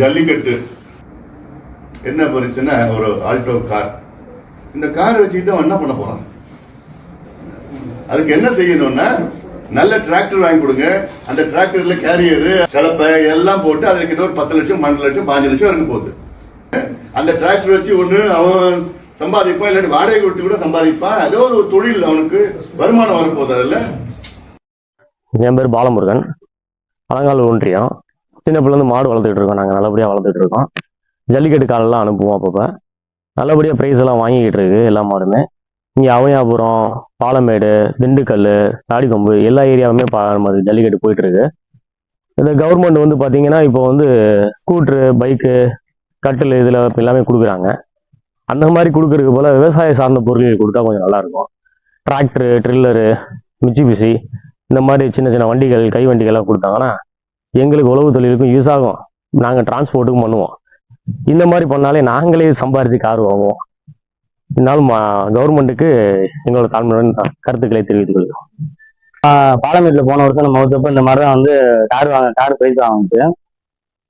ஜல்லிக்கட்டு. என்ன பரிசுன்னா ஒரு Alto car. இந்த காரை வச்சுக்கிட்டு அவன் என்ன பண்ண போறான்? அதுக்கு என்ன செய்யணும்னா நல்ல டிராக்டர் வாங்கி கொடுங்க. அந்த டிராக்டர்ல கேரியரு கலப்பை எல்லாம் போட்டு அதுக்கு ஒரு பத்து லட்சம் பன்னெண்டு லட்சம் பாஞ்சு லட்சம் இருக்கு போகுது. அந்த டிராக்டர் வச்சு ஒண்ணு அவன் சம்பாதிப்பான் இல்லாட்டி வாடகை விட்டு கூட சம்பாதிப்பான். ஏதோ ஒரு தொழில் அவனுக்கு வருமானம் வரப்போகுது அதுல. என் பேர் பாலமுருகன். அலங்கால் ஒன்றியம். சின்ன பிள்ளைந்து மாடு வளர்த்துட்டு இருக்கோம். நாங்கள் நல்லபடியாக வளர்த்துட்டு இருக்கோம். ஜல்லிக்கட்டு காலெல்லாம் அனுப்புவோம் அப்பப்போ. நல்லபடியாக ப்ரைஸ் எல்லாம் வாங்கிக்கிட்டு இருக்கு எல்லா மாடுமே. இங்கே அவையாபுரம் பாலமேடு திண்டுக்கல் தாடிக்கொம்பு எல்லா ஏரியாவுமே பா நம்ம ஜல்லிக்கட்டு போயிட்டுருக்கு இந்த கவர்மெண்ட் வந்து பார்த்தீங்கன்னா இப்போ வந்து ஸ்கூட்ரு பைக்கு கட்டில் இதில் எல்லாமே கொடுக்குறாங்க. அந்த மாதிரி கொடுக்கறதுக்கு போல் விவசாய சார்ந்த பொருட்கள் கொடுத்தா கொஞ்சம் நல்லாயிருக்கும் டிராக்டரு ட்ரில்லரு மிச்சிபிசி இந்த மாதிரி சின்ன சின்ன வண்டிகள் கை வண்டிகள்லாம் கொடுத்தாங்கன்னா எங்களுக்கு உழவு தொழிலுக்கும் யூஸ் ஆகும். நாங்கள் டிரான்ஸ்போர்ட்டுக்கும் பண்ணுவோம். இந்த மாதிரி பண்ணாலே நாங்களே சம்பாரித்து கார் வாங்குவோம். இருந்தாலும் கவர்மெண்ட்டுக்கு எங்களோட தாழ்மையுடன் கருத்துக்களை தெரிவித்துக் கொள்கிறோம். பாலமேட்டில் போன வருஷம் நம்ம வச்சப்ப இந்த மாதிரி தான் வந்து கார் வாங்க கார் பிரைஸ் ஆகுச்சு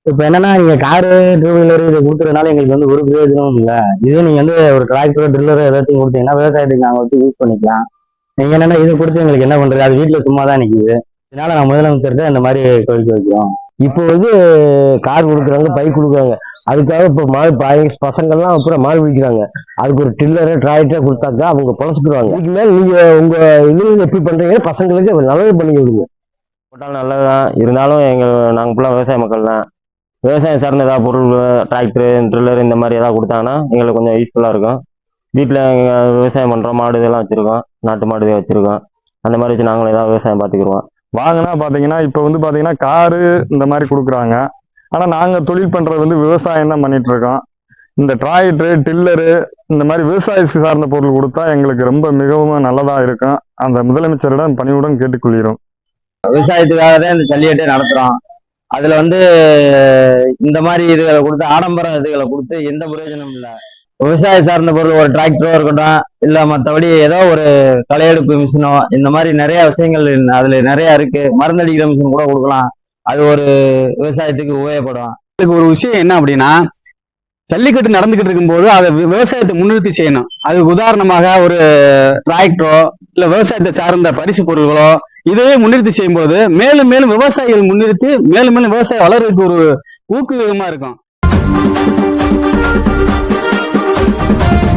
இப்போ என்னன்னா நீங்கள் காரு டூ வீலர் இதை கொடுக்கறதுனால எங்களுக்கு வந்து ஒரு பிரயோஜனமும் இல்லை. இதே நீங்கள் வந்து ஒரு டிராக்டர் ட்ரில்லர் ஏதாச்சும் கொடுத்தீங்கன்னா விவசாயத்துக்கு நாங்கள் வச்சு யூஸ் பண்ணிக்கலாம். நீங்கள் என்னென்னா இதை கொடுத்து எங்களுக்கு என்ன பண்ணுறது அது வீட்டில் சும்மா தான் நிற்கிது இதனால நான் முதலமைச்சர்கிட்ட இந்த மாதிரி கோரிக்கை வைக்கிறோம். இப்போ வந்து கார் கொடுக்குறாங்க பைக் கொடுக்குறாங்க. அதுக்காக இப்போ மாடு பாய் பசங்கள்லாம் அப்புறம் மாடு பிடிக்கிறாங்க அதுக்கு ஒரு டில்லரு டிராக்டரை கொடுத்தாக்கா அவங்க பொழச்சுக்குருவாங்க இதுக்கு மேலே நீங்கள் உங்கள் இது எப்படி பண்ணுறீங்க பசங்களுக்கு நல்லது பண்ணி கொடுங்க. போட்டாலும் நல்லதுதான். இருந்தாலும் எங்கள் நாங்கள் ஃபுல்லாக விவசாய மக்கள் தான் விவசாயம் சார்ந்த ஏதாவது பொருள் டிராக்டரு ட்ரில்லர் இந்த மாதிரி ஏதாவது கொடுத்தாங்கன்னா எங்களுக்கு கொஞ்சம் யூஸ்ஃபுல்லாக இருக்கும். வீட்டில் விவசாயம் பண்ணுறோம் மாடு இதெல்லாம் வச்சுருக்கோம். நாட்டு மாடு இதெல்லாம் வச்சுருக்கோம். அந்த மாதிரி வச்சு நாங்களும் ஏதாவது விவசாயம் பார்த்துக்குருவோம் வாங்கினா பார்த்தீங்கன்னா இப்போ வந்து பார்த்தீங்கன்னா காரு இந்த மாதிரி கொடுக்குறாங்க. ஆனால் நாங்கள் தொழில் பண்ணுறது வந்து விவசாயம் தான் பண்ணிட்டு இருக்கோம் இந்த டிராக்டரு டில்லரு இந்த மாதிரி விவசாய சார்ந்த பொருள் கொடுத்தா எங்களுக்கு ரொம்ப மிகவும் நல்லதாக இருக்கும். அந்த முதலமைச்சரிடம் பணியுடன் கேட்டுக்கொள்கிறோம். விவசாயத்துக்காக தான் இந்த ஜல்லிக்கட்டை நடத்துகிறோம் அதில் வந்து இந்த மாதிரி இதுகளை கொடுத்து ஆடம்பர இதுகளை கொடுத்து எந்த பிரயோஜனமும் இல்லை. விவசாய சார்ந்த பொருள் ஒரு டிராக்டரோ இருக்கட்டும் இல்ல மற்றபடி ஏதோ ஒரு களையெடுப்பு மிஷினோ இந்த மாதிரி நிறைய விஷயங்கள் அதுல நிறைய இருக்கு. மருந்தடிக்கிற மிஷின் கூட கொடுக்கலாம். அது ஒரு விவசாயத்துக்கு உபயோகப்படும். இதுக்கு ஒரு விஷயம் என்ன அப்படின்னா ஜல்லிக்கட்டு நடந்துகிட்டு இருக்கும்போது அதை வி- விவசாயத்தை முன்னிறுத்தி செய்யணும். அதுக்கு உதாரணமாக ஒரு டிராக்டரோ இல்ல விவசாயத்தை சார்ந்த பரிசு பொருள்களோ இதையே முன்னிறுத்தி செய்யும்போது மேலும் மேலும் விவசாயிகள் முன்னிறுத்தி மேலும் மேலும் விவசாயம் வளர்றதுக்கு ஒரு ஊக்குவிதமா இருக்கும். Thank you.